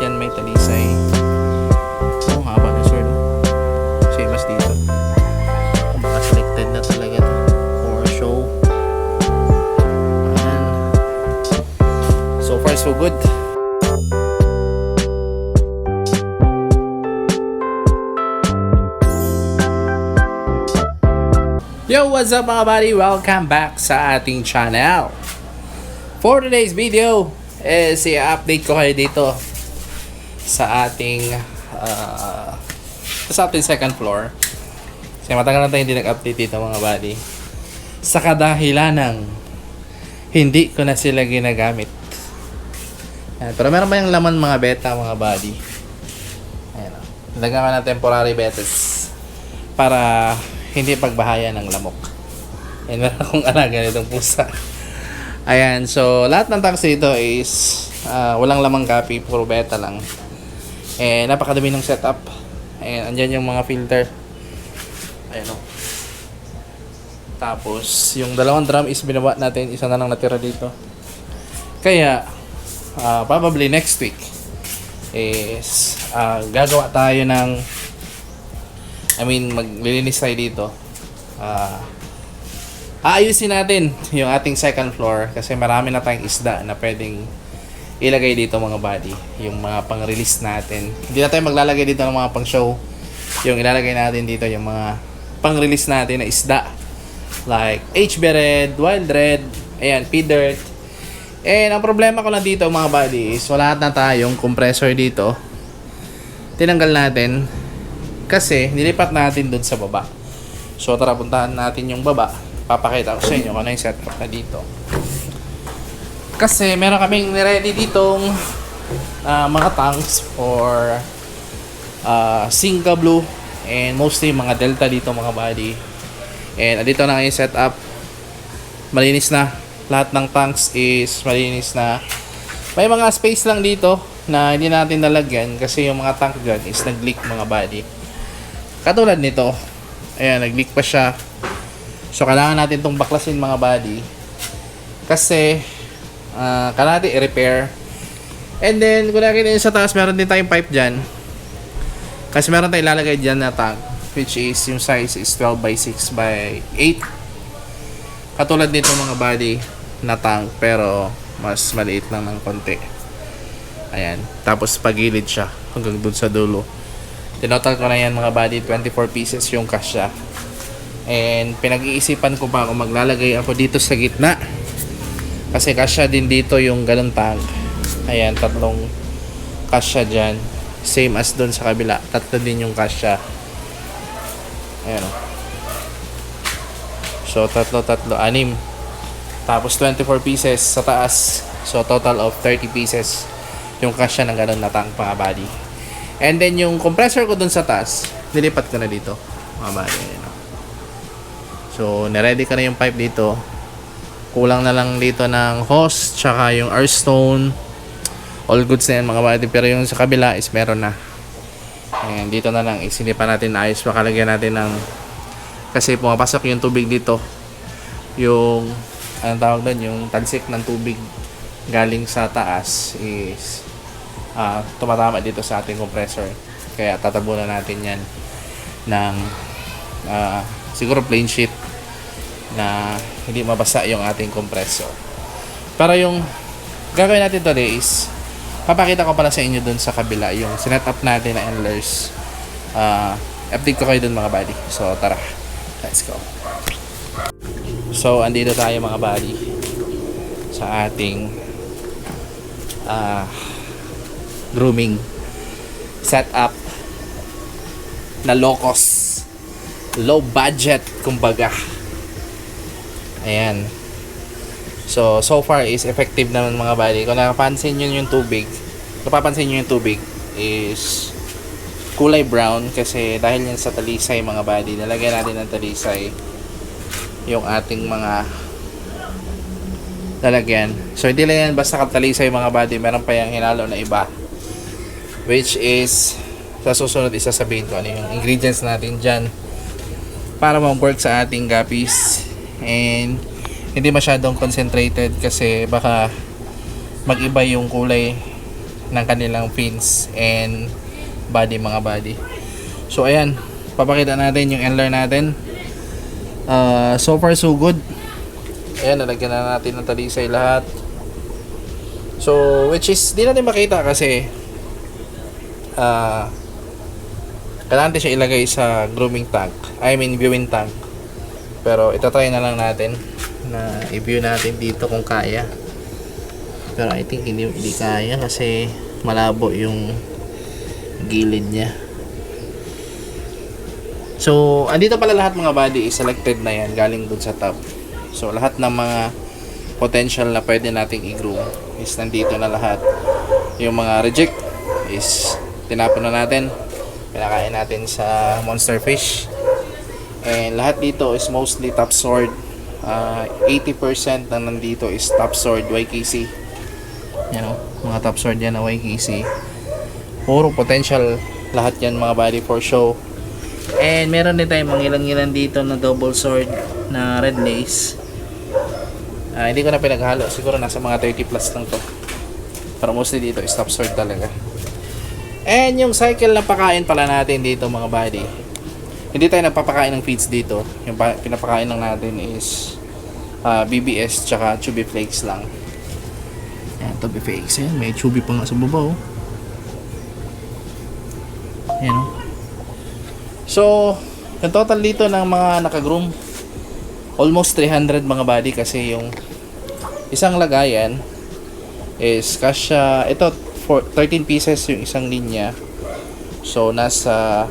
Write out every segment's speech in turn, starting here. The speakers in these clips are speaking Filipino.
yan may talisay. Oh, haba na sword. Same as dito. Mga selected na talaga to. For show. Ayan. So far so good. Yo, what's up mga buddy? Welcome back sa ating channel. For today's video, is i-update ko kayo dito sa ating uh, sa ating second floor. Kasi matagal na tayo hindi nag-update dito mga buddy. Sa kadahilan ng hindi ko na sila ginagamit. Ayan, pero meron ba yung laman mga beta mga buddy? Ayan o. Lagyan ka ng temporary betas para hindi pagbahaya ng lamok. Ayan, meron akong alaga nitong pusa. Ayan, so lahat ng taxi dito is ah, walang lamang copy, puro beta lang. Eh, napakadami ng setup. Ayan, andyan yung mga filter. Ayan o. Tapos, yung dalawang drum is binaba natin, isa na lang natira dito. Kaya, ah, probably next week is ah, gagawa tayo ng I mean, maglilinis tayo dito. Ah, aayusin natin yung ating second floor kasi marami na tayong isda na pwedeng ilagay dito mga body. Yung mga pang-release natin. Hindi na tayo maglalagay dito ng mga pang-show. Yung ilalagay natin dito yung mga pang-release natin na isda. Like HB Red, Wild Red, ayan, P-Dirt. And ang problema ko lang dito mga body is wala na tayong compressor dito. Tinanggal natin kasi nilipat natin dun sa baba. So tara puntahan natin yung baba. Papakita ko sa inyo kung ano yung setup na dito. Kasi meron kaming ready ditong ah, mga tanks for uh, Singa Blue and mostly mga Delta dito mga body. And andito na nga yung setup. Malinis na. Lahat ng tanks is malinis na. May mga space lang dito na hindi natin nalagyan kasi yung mga tank dyan is nag-leak mga body. Katulad nito. Ayan, nag-leak pa siya. So, kailangan natin itong baklasin mga body. Kasi, uh, kailangan natin i-repair. And then, kung nakikita nyo sa taas, meron din tayong pipe dyan. Kasi meron tayong ilalagay dyan na tank. Which is, yung size is 12 by 6 by 8. Katulad nito mga body na tank. Pero, mas maliit lang ng konti. Ayan. Tapos, pagilid siya hanggang dun sa dulo. Tinotal ko na yan mga body, 24 pieces yung kasya. And pinag-iisipan ko pa kung maglalagay ako dito sa gitna. Kasi kasya din dito yung ganun tank. Ayan, tatlong kasya dyan. Same as doon sa kabila. Tatlo din yung kasya. Ayan. So, tatlo, tatlo, anim. Tapos 24 pieces sa taas. So, total of 30 pieces yung kasya ng ganun na tank mga body. And then yung compressor ko dun sa taas, nilipat ko na dito. Mga. Ayan. So, niready ko na yung pipe dito. Kulang na lang dito ng hose, tsaka yung earthstone. All goods na yan mga bali. Pero yung sa kabila is meron na. Ayan, dito na lang. Isinipan natin na ayos. Makalagyan natin ng... Kasi pumapasok yung tubig dito. Yung... Anong tawag doon? Yung tansik ng tubig galing sa taas is ah tumatama dito sa ating compressor. Kaya tatabunan natin yan ng ah, siguro plain sheet na hindi mabasa yung ating compressor. Pero yung gagawin natin today is papakita ko pala sa inyo dun sa kabila yung sinet up natin na endlers. Uh, update ko kayo dun mga buddy. So tara, let's go. So andito tayo mga buddy sa ating ah grooming setup na low cost low budget kumbaga ayan. So so far is effective naman mga bali kung napapansin nyo yung tubig napapansin nyo yung tubig is kulay brown kasi dahil yan sa talisay mga bali nalagyan natin ng talisay yung ating mga lalagyan so hindi lang yan basta katalisay mga body meron pa yung hinalo na iba which is sa susunod isasabihin ko ano yung ingredients natin dyan para mag-work sa ating guppies and hindi masyadong concentrated kasi baka mag-iba yung kulay ng kanilang fins and body mga body. So ayan, papakita natin yung Enler natin. Uh, so far so good. Ayan, nalagyan na natin ng talisay lahat. So, which is, di natin makita kasi ah kailangan natin siya ilagay sa grooming tank. I mean, viewing tank. Pero itatry na lang natin na i-view natin dito kung kaya. Pero I think hindi, hindi kaya kasi malabo yung gilid niya. So, andito pala lahat mga body is selected na yan galing dun sa top. So, lahat ng mga potential na pwede nating i-groom is nandito na lahat. Yung mga reject is tinapon na natin. Pinakain natin sa monster fish. And lahat dito is mostly top sword. Uh, 80% na nandito is top sword YKC. Yan o, mga top sword yan na YKC. Puro potential lahat yan mga body for show. And meron din tayong mga ilan-ilan dito na double sword na red lace. Ah, hindi ko na pinaghalo. Siguro nasa mga 30 plus lang to. Pero mostly dito is top sword talaga. And yung cycle na pakain pala natin dito mga buddy. Hindi tayo nagpapakain ng feeds dito. Yung pa- pinapakain lang natin is ah, BBS tsaka chubby flakes lang. Yan, chubby flakes. Yan, may chubby pa nga sa baba oh. Yan oh. So, yung total dito ng mga nakagroom, almost 300 mga body kasi yung isang lagayan is kasya, ito, for 13 pieces yung isang linya. So, nasa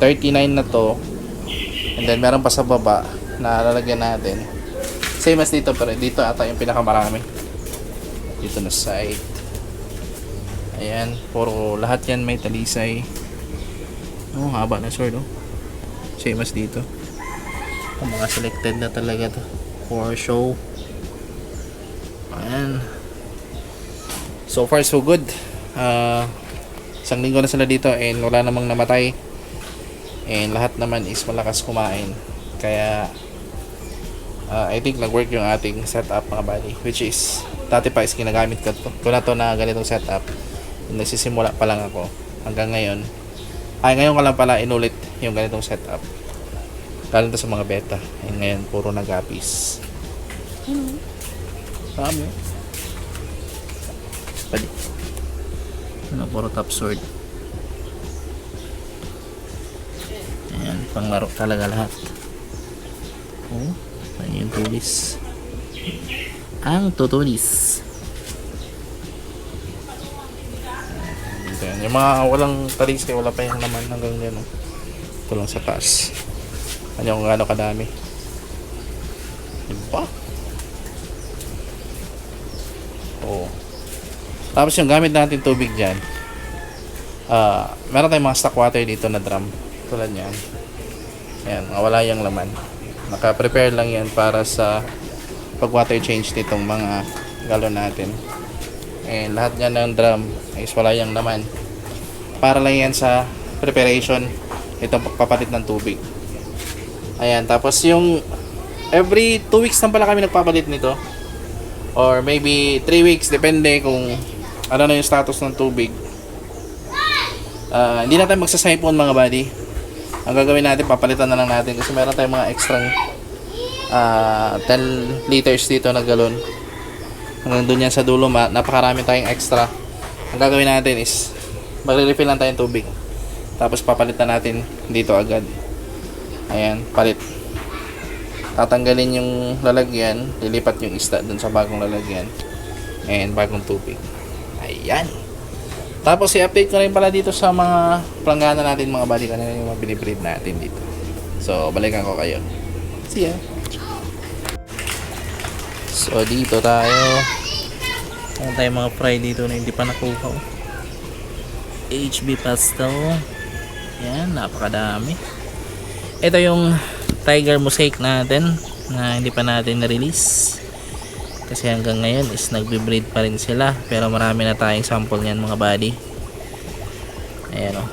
39 na to. And then, meron pa sa baba na lalagyan natin. Same as dito, pero dito ata yung pinakamarami. Dito na side. Ayan, puro lahat yan may talisay. Oh, haba na sword, oh. Same as dito. Ang mga selected na talaga to. For show. Ayan. So far, so good. Uh, isang linggo na sila dito and wala namang namatay. And lahat naman is malakas kumain. Kaya, uh, I think nag-work yung ating setup mga buddy. Which is, dati pa is ginagamit ko, to, ko na to na ganitong setup. Nagsisimula pa lang ako. Hanggang ngayon, ay ngayon ko lang pala inulit yung ganitong setup. Galing sa mga beta. Ay ngayon, puro nagapis. Dami. Pwede. Ano, puro top sword. Panglaro talaga lahat. Oh, ayan yung tulis. Ang tutulis. Ayan, yung mga walang talisay, wala pa yung laman hanggang gano'n. Ito lang sa taas. Ano kung gaano kadami. Diba? Oo. Tapos yung gamit natin tubig dyan. Ah, meron tayong mga stock water dito na drum. Tulad yan. Ayan, wala yung laman. Naka-prepare lang yan para sa pag water change nitong mga galon natin. And lahat yan ng drum is wala yung laman. Para lang yan sa preparation itong pagpapalit ng tubig. Ayan, tapos yung every 2 weeks lang pala kami nagpapalit nito. Or maybe 3 weeks, depende kung ano na yung status ng tubig. Ah, hindi na tayo magsasipon mga buddy. Ang gagawin natin, papalitan na lang natin kasi meron tayong mga extra ah 10 liters dito na galon. Hanggang doon yan sa dulo, ma- napakarami tayong extra. Ang gagawin natin is magre-refill lang tayong tubig. Tapos papalitan natin dito agad. Ayan, palit. Tatanggalin yung lalagyan, lilipat yung isda dun sa bagong lalagyan. And bagong tubig. Ayan. Tapos i-update ko rin pala dito sa mga planggana natin mga bali kanina yung mga binibreed natin dito. So, balikan ko kayo. See ya. So, dito tayo. Meron tayong mga fry dito na hindi pa nakuha. oh. HB pastel. Yan, napakadami. Ito yung tiger mosaic natin na hindi pa natin na-release. Kasi hanggang ngayon is nagbe-breed pa rin sila. Pero marami na tayong sample niyan mga buddy. Ayan o.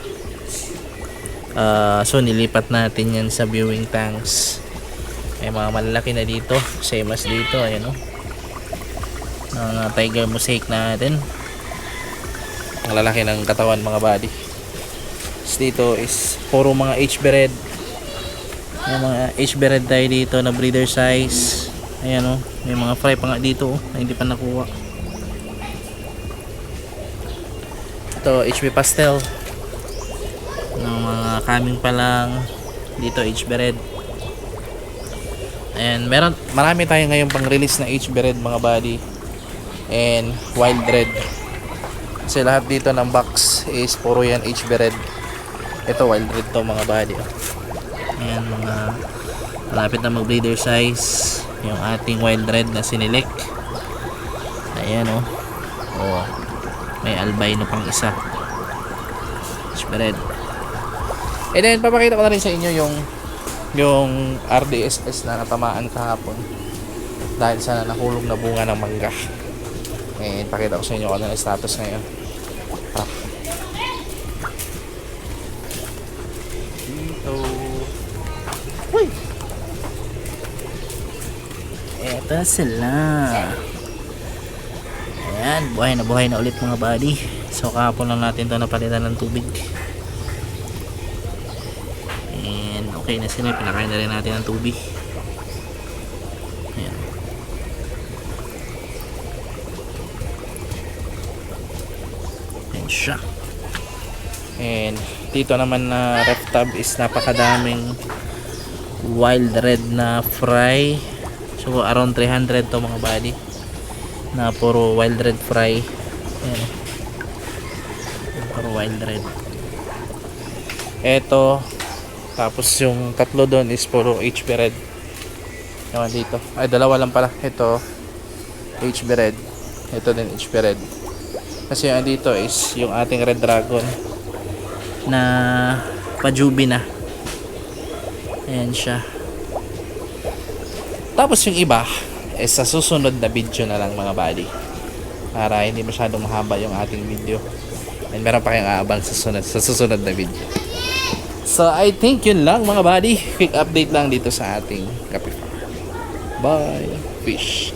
Ah, so nilipat natin yan sa viewing tanks. May mga malalaki na dito. Same as dito. Ayan o. Mga tiger mosaic natin. ang lalaki ng katawan mga body. Tapos dito is puro mga HB red. May mga HB red tayo dito na breeder size. Ayan oh, may mga fry pa nga dito oh, na hindi pa nakuha. Ito HB pastel. Ng mga coming pa lang. Dito HB red. And meron marami tayo ngayon pang release na HB red mga body and wild red. Kasi lahat dito ng box is puro yan HB red. Ito wild red to mga body. oh. Ayan mga malapit na mag breeder size yung ating wild red na sinilik. Ayan oh. Oh. May albino pang isa. HB red. And then papakita ko na rin sa inyo yung yung RDSS na natamaan kahapon dahil sa nahulog na bunga ng mangga. And pakita ko sa inyo kung ano status ngayon. Tara. Dito. Uy! Na sila. Ayan, buhay na buhay na ulit mga buddy. So kahapon lang natin to napalitan ng tubig. And okay na sila, pinakain na rin natin ng tubig. Ayan. Ayan siya. And dito naman na ref tub is napakadaming wild red na fry. So around 300 to mga body. Na puro wild red fry. Ayan. Puro wild red. Eto, tapos yung tatlo doon is puro HB red. Ewan dito. Ay, dalawa lang pala. Ito, HB red. Ito din HB red. Kasi yung dito is yung ating red dragon na pajubi na. Ayan siya. Tapos yung iba is sa susunod na video na lang mga buddy. Para hindi masyadong mahaba yung ating video. And meron pa kayong aabang sa susunod, sa susunod na video. So, I think yun lang mga buddy. Quick update lang dito sa ating Kape Farm. Bye. Fish.